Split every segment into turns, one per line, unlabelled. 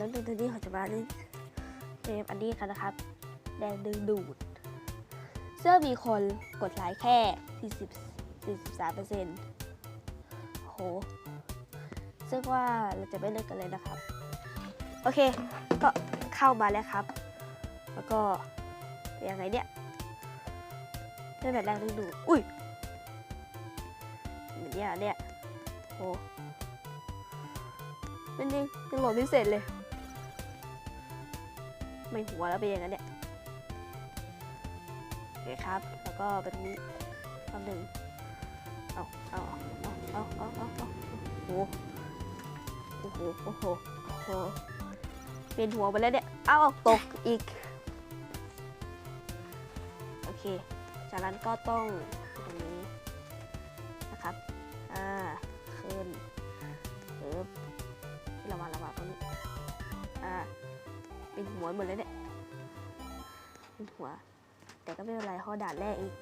แล้วในตัวนี้เขาจะมาเล่นเกมอันนี้กันนะครับ แดงดึงดูด เสื้อมีคนกดไลค์แค่ 40 43เปอร์เซ็นต์โห ซึ่งว่าเราจะไม่เล่นกันเลยนะครับ โอเค ก็เข้ามาแล้วครับ แล้วก็ยังไงเนี่ยเล่นแบบแรงดึงดูด อุ้ยเหมือนเนี่ยเนี่ยโหมันยังยังโหลดไม่เสร็จเลย ไม่หัวแล้วเป็นอย่างนั้นเนี่ยโอเคครับ แล้วก็เป็นนี้คำหนึ่งเอาเอาเอาเอาเอาเอาเอาโอ้โหโอ้โหโอ้โหโอ้โหเป็นหัวไปแล้วเนี่ย เอาตกอีก โอเค จากนั้นก็ต้อง มดเลยเนี่ยเป็นหัว แต่ก็ไม่เป็นไรข้อด่านแรกอีก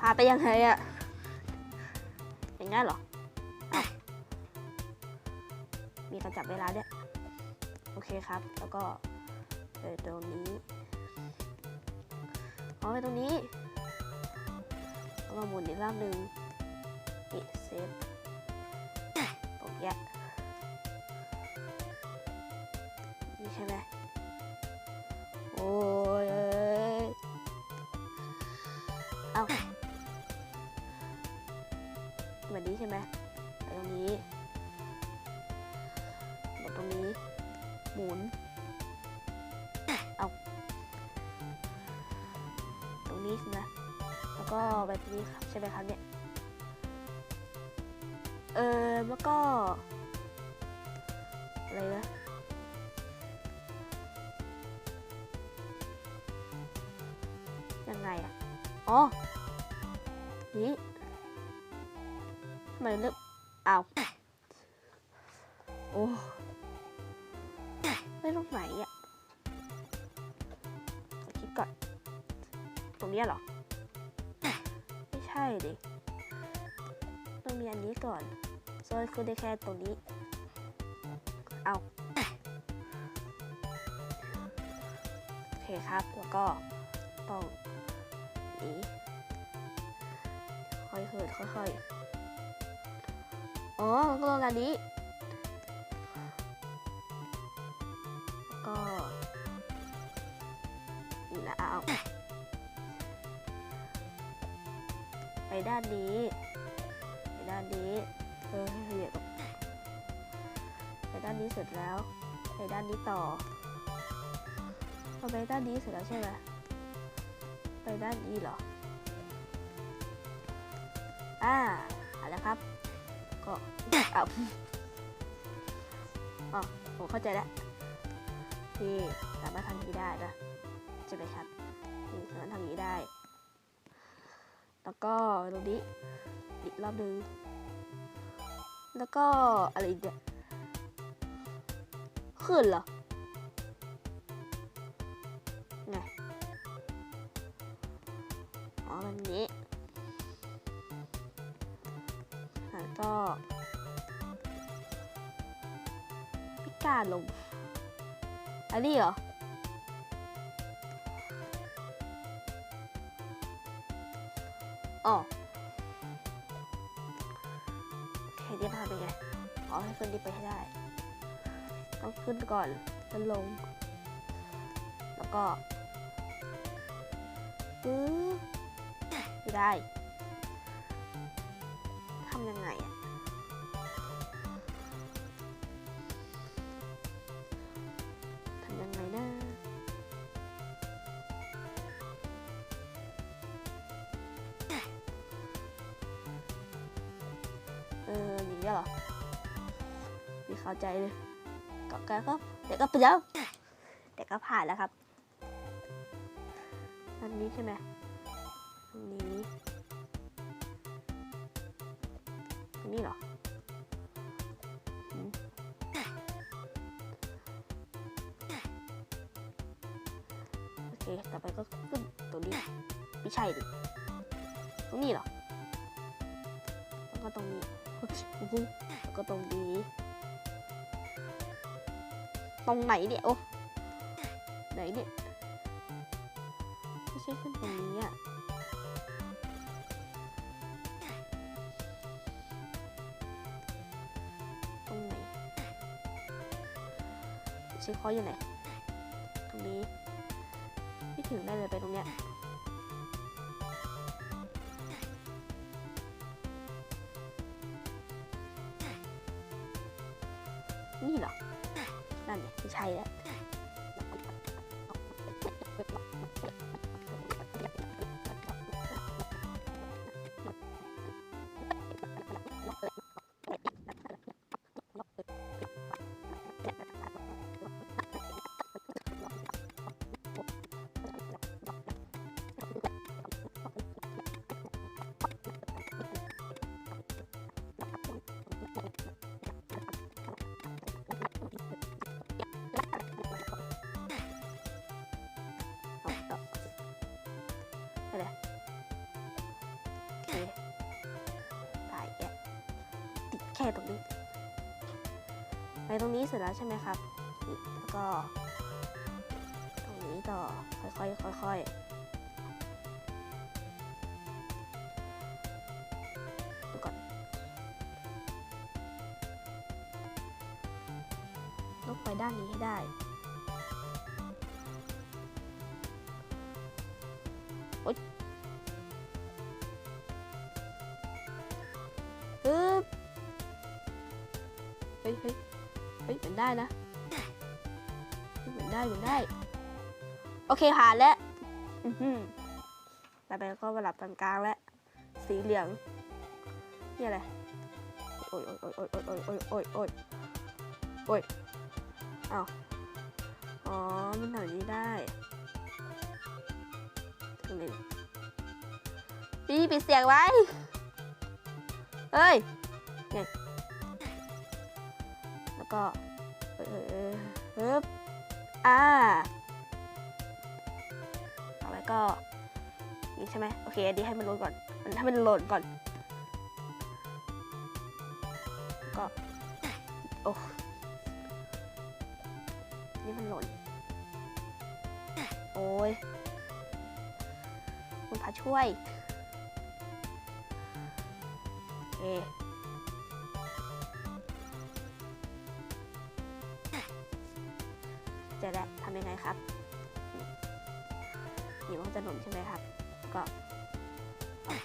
พาไปยังไงอะอย่างงั้นเหรอมีการจับเวลาด้วยโอเคครับ แล้วก็ไปตรงนี้เอาไปตรงนี้แล้วก็หมุนอีกรอบหนึ่งนี่เซฟ ยเอ้ยเอาแบบนี้ใช่ไหมตรงนี้กดตรงนี้ หมุน เอา ตรงนี้ใช่ไหมแล้วก็แบบนี้ครับใช่ไหมครับเนี่ย เออแล้วก็ อ๋อ นี่ทำไมเลือกอ้าว โอ้ไม่ตรงไหนอะคิดก่อน ตรงนี้เหรอ ไม่ใช่ดิ ต้องมีอันนี้ก่อนโซ่ขึ้นได้แค่ตรงนี้ เอาโอเคครับ แล้วก็ต้อง ค่อยเหินค่อยๆอ๋อก็ลงอันนี้แล้วก็นี่นะเอาไปด้านนี้ไปด้านนี้เออให้เหยียบไปด้านนี้เสร็จแล้ว ไปด้านนี้ต่อเอาไปด้านนี้เสร็จแล้วใช่ไหม ไปด้านนี้เหรอ อ่าอาละครับ ก็เอาอ๋อผมเข้าใจแล้วที่สามารถทำนี้ได้นะใช่ไหมครับนี่สามารถทำนี้ได้ แล้วก็ตรงนี้อีกรอบหนึง แล้วก็อะไรอีกเนี่ยขึ้นเหรอ เหรอ อ๋อแค่นี้พาไปไงอ๋อให้ขึ้นนี้ไปให้ได้ ต้องขึ้นก่อนแล้วลง แล้วก็ปึ๊บไม่ได้ทำยังไงอะ เงี้ยหรอไม่เข้าใจเลยก็ก็ก็แต่ก็ไปแล้วแต่ก็ผ่านแล้วครับอันนี้ใช่ไหม แล้วก็ตรงนี้ ตรงไหนเนี่ย โอ้ไหนเนี่ย ไม่ใช่ขึ้นตรงนี้อะตรงไหนเช็คคออยู่ไหน ตรงนี้ ไม่ถึงได้เลยไปตรงเนี้ย excited. แค่ตรงนี้ ไปตรงนี้เสร็จแล้วใช่ไหมครับ แล้วก็ ตรงนี้ต่อ ค่อยๆค่อยๆ หมือนได้เหมือนได้ โอเคผ่านแล้วอือหือต่อไปก็ระดับกลางๆแล้ว สีเหลือง นี่อะไร โอ้ยโอ้ยโอ้ยโอ้ยโอ้ยโอ้ยโอ้ยโอ้ยโอ้ยอ้าอ๋อ มันหน่อยนี้ได้ตรงนี้พี่ปิดเสียงไว้เอ้ยเนี่ยแล้วก็ เอ้ยเอ้ยเอ้ยฮึบ อ่าต่อไปก็นี่ใช่ไหมโอเคอันนี้ให้มันโหลดก่อนมันให้มันโหลดก่อน ก็โอ้นี่มันหล่นโอ้ยคุณพระช่วย จแล้วทำยังไงครับนี่นี่มันจะหนุนใช่ไหมครับ ก็เอา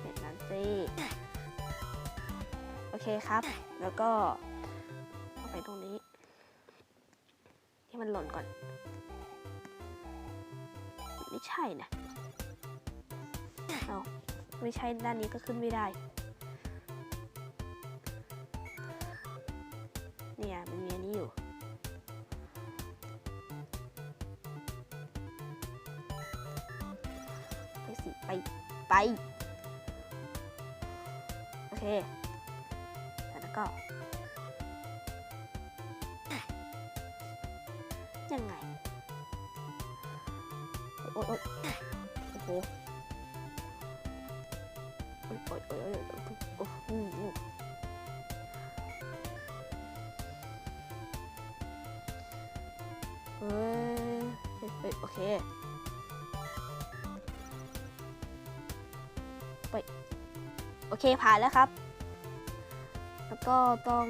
เห็นนั้นสิโอเคครับ แล้วก็เอาไปตรงนี้ที่มันหล่นก่อน ไม่ใช่นะเอาไม่ใช่ด้านนี้ก็ขึ้นไม่ได้ โอ๊ยโอ๊ยโอ้โหโอ๊ยโอ๊ยโอ๊ยโอ๊ยโอ้โหเฮ้ยเฮ้ยเฮ้ยโอเคไปโอเคผ่านแล้วครับ แล้วก็ต้อง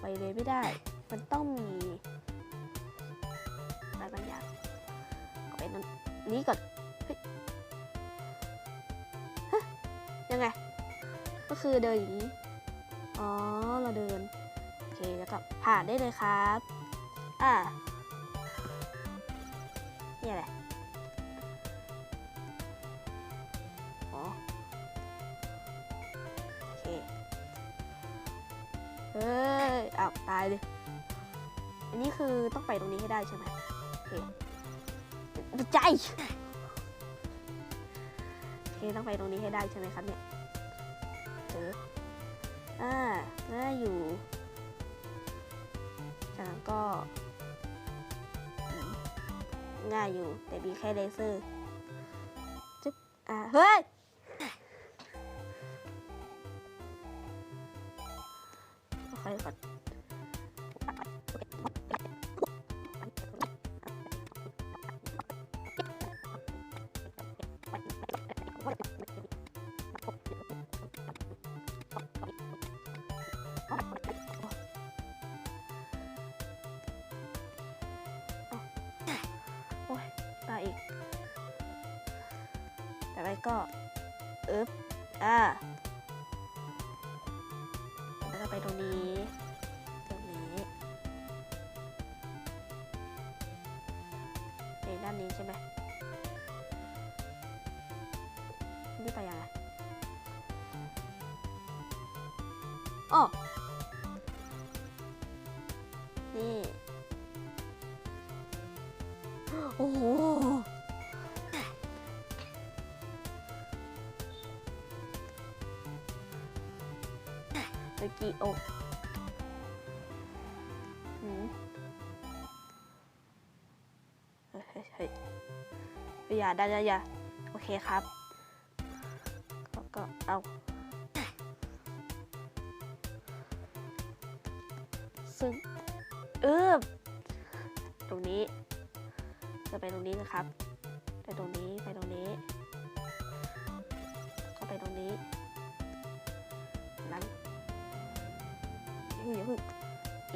ไปเลยไม่ได้ มันต้องมีอะไรบางอย่างเอาไปน,น,นี้ก่อนยังไง ก็คือเดินอย่างนี้ อ๋อ เราเดิน โอเค แล้วก็ผ่านได้เลยครับ อ่านี่อะไรายเลย อันนี้คือต้องไปตรงนี้ให้ได้ใช่ไหมโอเคใจโอเคต้องไปตรงนี้ให้ได้ใช่ไหมครับเนี่ยเอออ่าน่าอยู่จากนั้นก็ ง่ายอยู่ แต่มีแค่เลเซอร์จึ๊บอ่าเฮ้ยโอเคก่อน ก็อึ๊บอ่าแล้วก็ไปตรงนี้ตรงนี้เอ้ด้านนี้ใช่ไหมนี่ไปยังไงอ๋อนี่ โอ้โห เมื่อกี้โอ้หืมเฮ้ยเฮ้ยอย่าได้ยอย่าโอเคครับ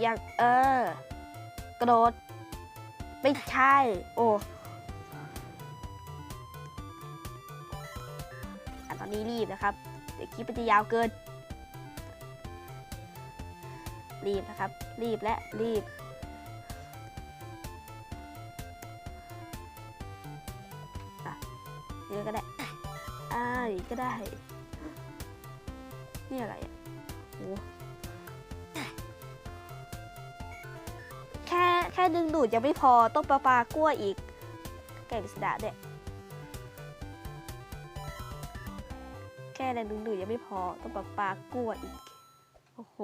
อย่างอยากเออ กระโดด ไม่ใช่ โอ้อตอนนี้รีบนะครับ เดี๋ยวคลิปมันจะยาวเกิน รีบนะครับ รีบและรีบอะเยอะก็ได้อ่านี้ก็ได้ นี่อะไรอะ ดึงดูดยังไม่พอต้องปลาปลากล้วยอีกไก่บิสดาเนี่ยแค่แรงดึงดูดยังไม่พอต้องปลาปลากล้วยอีก โอ้โห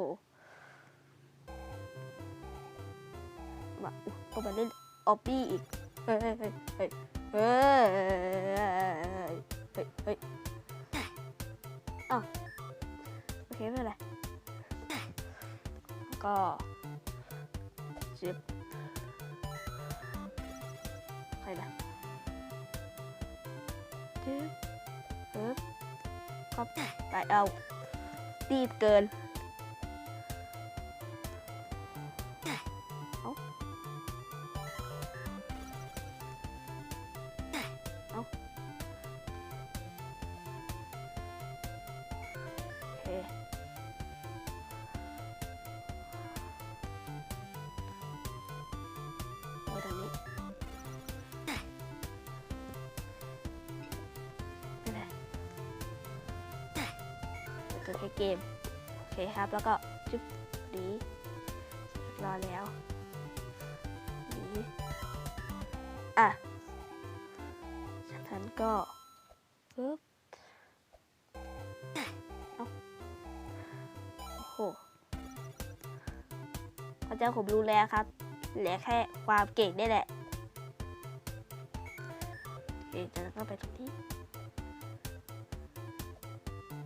มาต้องมาเล่นออบบี้อีกเฮ้ยเฮ้ยเฮ้ยเฮ้ยเฮ้ยเฮ้ยเฮ้ยอ้าวโอเคไม่เป็นไรก็จิบ ใครนะจึ๊บปึ๊บก็ไปเอาตีบเกิน แล้วก็จุ๊บหนีรอแล้วหนีอะจากนั้นก็ปึ๊บเอาโอ้โหพระเจ้าผมรู้แล้วครับเหลือแค่ความเก่งนี่แหละโอเคจากนั้นก็ไปตรงนี้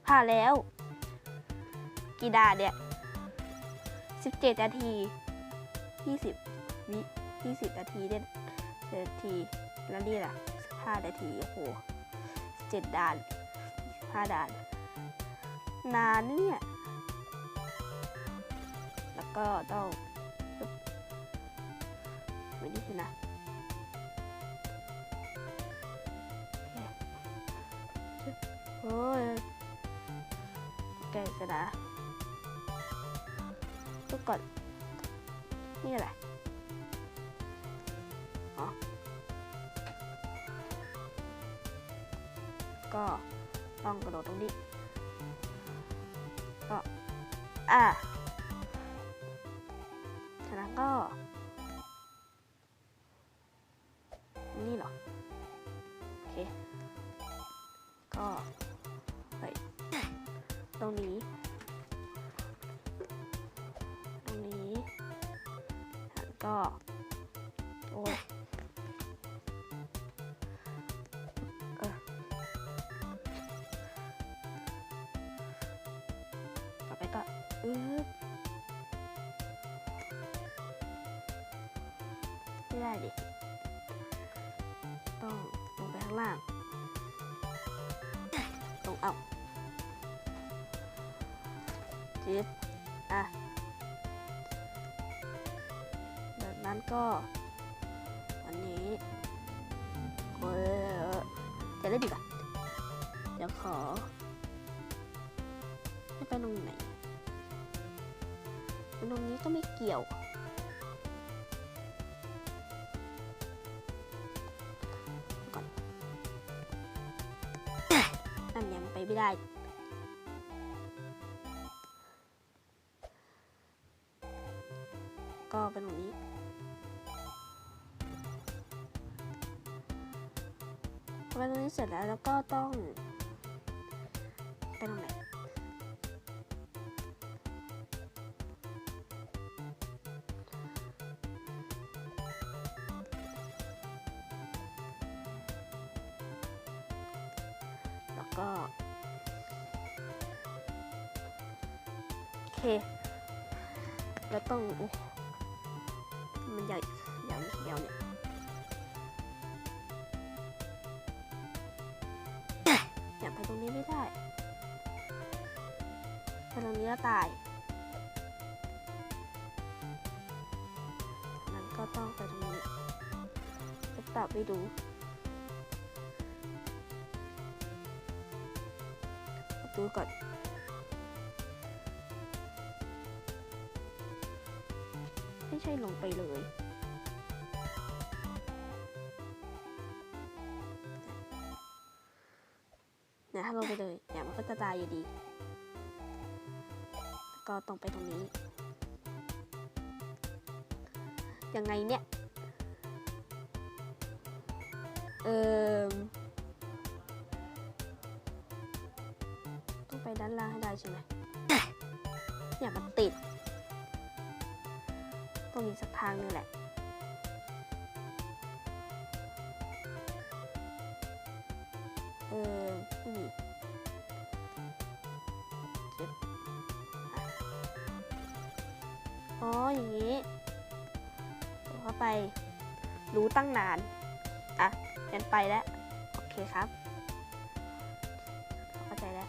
ผ่านแล้ว กี่ดานเนี่ย17 นาที 20 วิ20 นาทีเนี่ยนาที แล้วนี่ล่ะ 15 นาที โอ้โห7ด่าน15ด่าน นานเนี่ย แล้วก็ต้องไม่นี่สินะโอ้ยแกสนะ ก่อน นี่อะไรก็ต้องกระโดดตรงนี้ ก็ อะฉะนั้นก็ จิ๊บอะจากนั้นก็ วันนี้เออจะได้ดีกว่าเดี๋ยวขอให้ไปตรงไหนตรงนี้ก็ไม่เกี่ยว ก่อนนั่นยังไปไม่ได้ แล้วก็ต้องไปตรงไหนแล้วก็โอเคแล้วต้อง นี้ไม่ได้ไปตรงนี้แล้วตายนั้นก็ต้องไปตรงนี้จะตอบไปดูดูก่อนไม่ใช่ลงไปเลย อยู่ดี ก็ต้องไปตรงนี้ ยังไงเนี่ย เออต้องไปด้านล่างให้ได้ใช่ไหมเนี่ยมันติด ต้องมีสักทางหนึงแหละ รู้ตั้งนาน อะงั้นไปแล้ว โอเคครับ เข้าใจแล้ว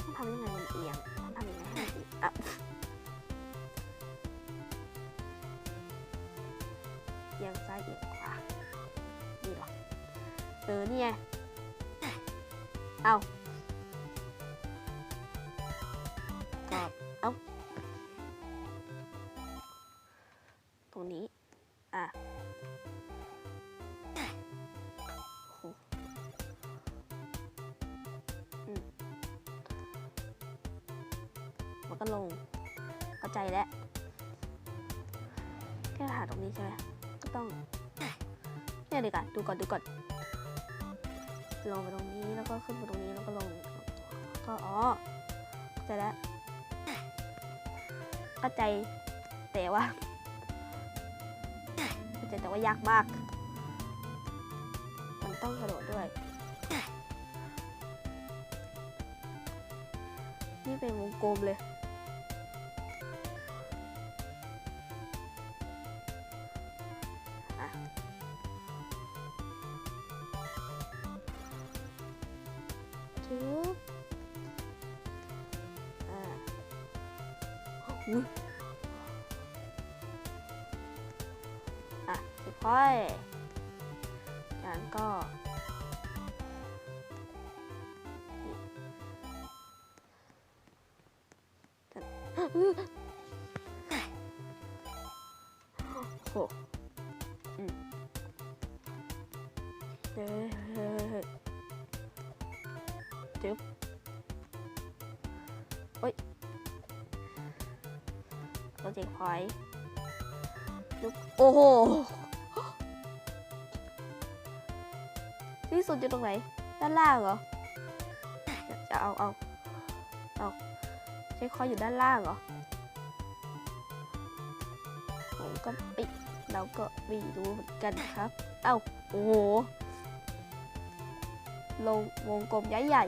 ต้องทำยังไงมันเอียงต้องทำยังไงให้มันเอียงอะเอียงซ้ายเอียงขวานี่หรอเออนี่ไงเอากรอบ ดูก่อนดูก่อนลงไปตรงนี้แล้วก็ขึ้นไปตรงนี้แล้วก็ลงก็อ๋อเข้าใจแล้วเข้าใจแต่ว่าเข้าใจแต่ว่ายากมาก มันต้องกระโดดด้วย นี่เป็นวงกลมเลย เจ็กพอยต์โอ้โห ที่สุดอยู่ตรงไหน ด้านล่างเหรอ จะเอาเอาเอาใช้คอยอยู่ด้านล่างเหรอ ผมก็ปิเราก็ไม่รู้เหมือนกันครับ เอ้า โอ้โห ลงวงกลมใหญ่ใหญ่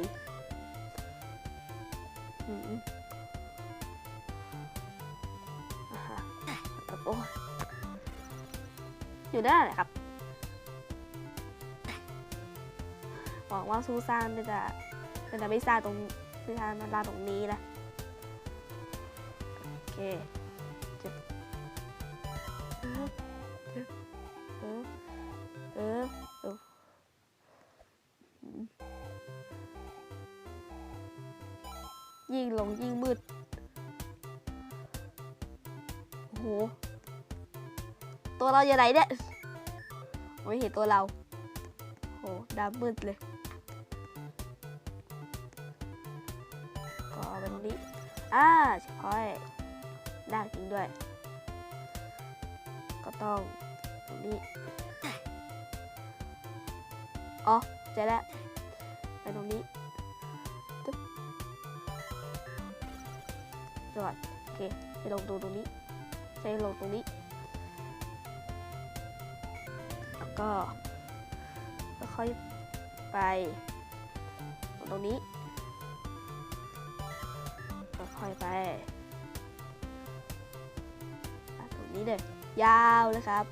อยู่ได้แหละครับหวังว่าซูซานจะจะไม่ซาตรงไม่ซามาลาตรงนี้นะโอเคจะเออเออเออเออยิ่งลงยิ่งมืดโอ้โห ตัวเราอยู่ไหนเนี่ยไม่เห็นตัวเราโหดำมืดเลยก็ไปตรงนี้อ่าใช่ได้จริงด้วย ก็ต้องตรงนี้อ๋อเจอแล้วไปตรงนี้ตึ๊บจอดโอเคไปลงตรงตรงนี้ใช้ลงตรงนี้ ก็ค่อยไปตรงนี้ค่อยไปตรงนี้เลยยาวเลยครับ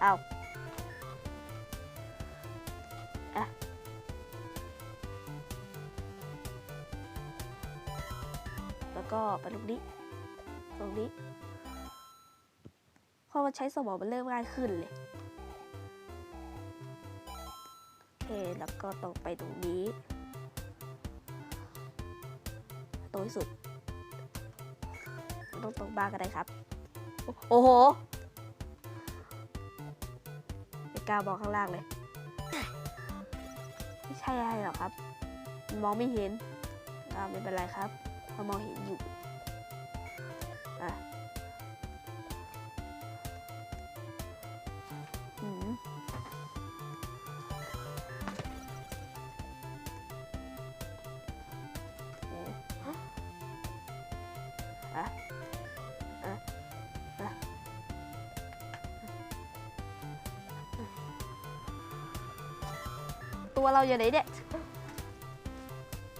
เอาแล้วก็ไปตรงนี้ ตรงนี้พอมันใช้สมองมันเริ่มง่ายขึ้นเลย แล้วก็ต้องไปตรงนี้ตรงที่สุดต้องตรงบ้างก็ได้ครับ โอ้โอ้โหไม่กล้าบอกข้างล่างเลย ไม่ใช่อะไรหรอกครับ มองไม่เห็นอ่าไม่เป็นไรครับเพอมองเห็นอยู่ อะอะอะตัวเราอยู่ไหนเนี่ย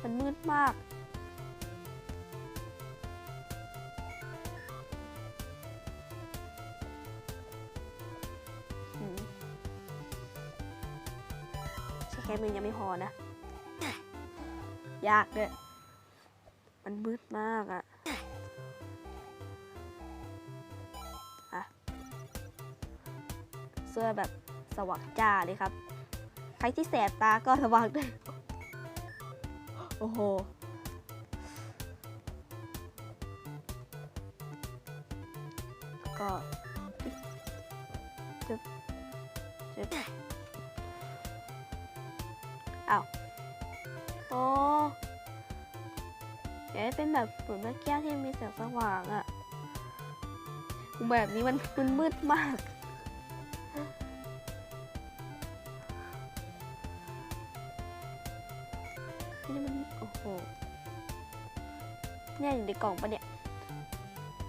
มันมืดมากใช้แค่มือยังไม่พอนะ ยากด้วย มันมืดมากอะอะ แบบสว่างจ้าเลยครับ ใครที่แสบตาก็ระวังด้วย โอ้โห ก็จึ๊บจึ๊บจึ๊บอ้าวโอ้อยากให้เป็นแบบเหมือนเมื่อกี้ที่มีแสงสว่างอะแบบนี้มันมันมืดมาก กล่องปะเนี่ย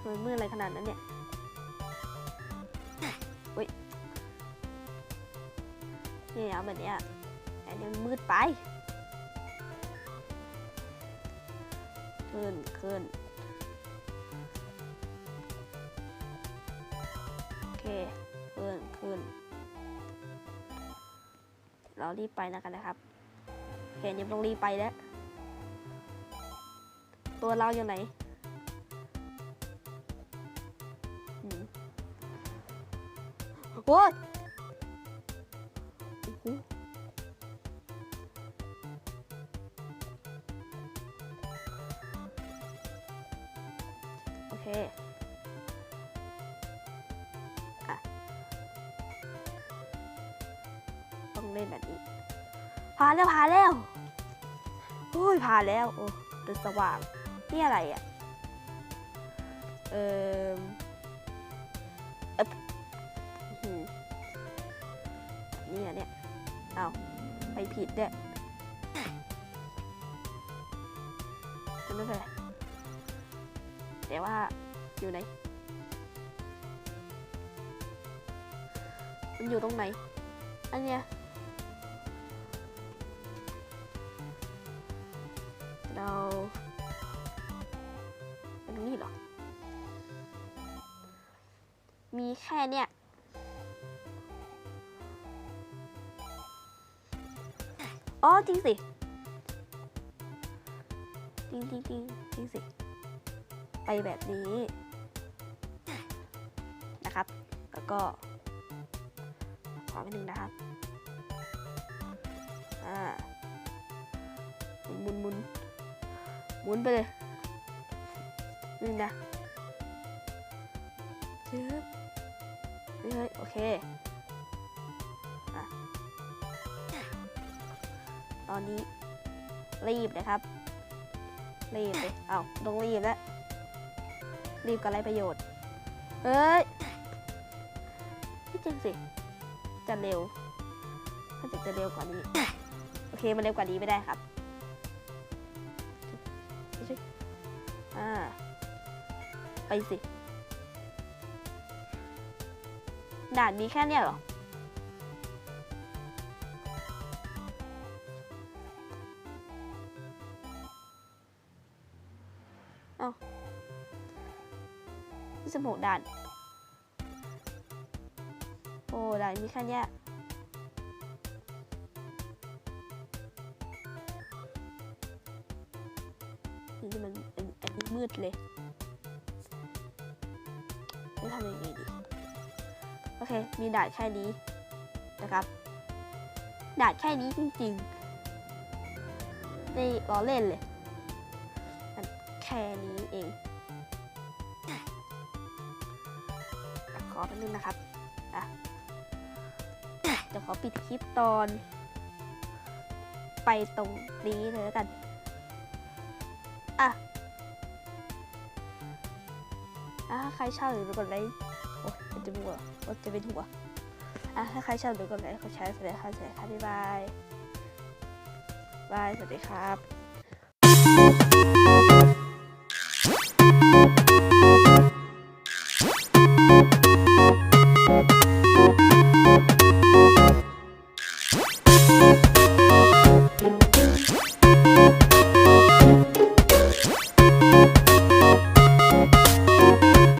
มันมืดอะไรขนาดนั้นเนี่ยอุ้ยเนี่ยเอาแบบเนี้ยอันนี้มืดไปขึ้นขึ้นโอเคขึ้นขึ้นเรารีบไปนะกันนะครับเห็นยังต้องรีบไปแล้ว ตัวเราอยู่ไหน โอ้ยโอเคอะต้องเล่นแบบนี้ผ่านแล้วผ่านแล้วโอ้ยผ่านแล้ว โอ้เป็นสว่าง นี่อะไรอะ เออ ผิดเนี่ยแต่ไม่เป็นไรแต่ว่าอยู่ไหน มันอยู่ตรงไหน อันเนี้ยเราอันนี้หรอ มีแค่เนี่ย อ๋อจริงสิ จริงจริงจริงจริงสิ ไปแบบนี้นะครับ แล้วก็ ขอไปหนึ่งนะครับ อ่าหมุนหมุนหมุนหมุนไปเลยนี่นะเฮ้เฮ้ยโอเค อนนี้ รีบนะครับ รีบเลยเอาต้องรีบแล้วรีบกับไรประโยชน์เฮ้ยไม่จริงสิ จะเร็ว ถ้าจะจะเร็วกว่านี้ โอเค มันเร็วกว่านี้ไม่ได้ครับไม่ใช่อ่า ไปสิ ด่านมีแค่เนี้ยเหรอ ที่สมกด่าน โอ้ด่านมีแค่เนี้ยนี่มันเป็นอันนี้มืดเลยจะทำยังไงดี โอเค มีด่านแค่นี้นะครับด่านแค่นี้จริงๆไม่ล้อเล่นเลย มันแค่นี้เอง อแป๊บนึงนะครับอะเดี๋ยวขอปิดคลิปตอน ไปตรงนี้เลยแล้วกัน อะอะถ้าใครชอบหรือกดไลค์โอ้ยมันจะบัวโอ้จะเป็นหัวอะถ้าใครชอบหรือกดไลค์กดแชร์แสดงความเสียค่ะบ๊ายบายบายสวัสดีครับ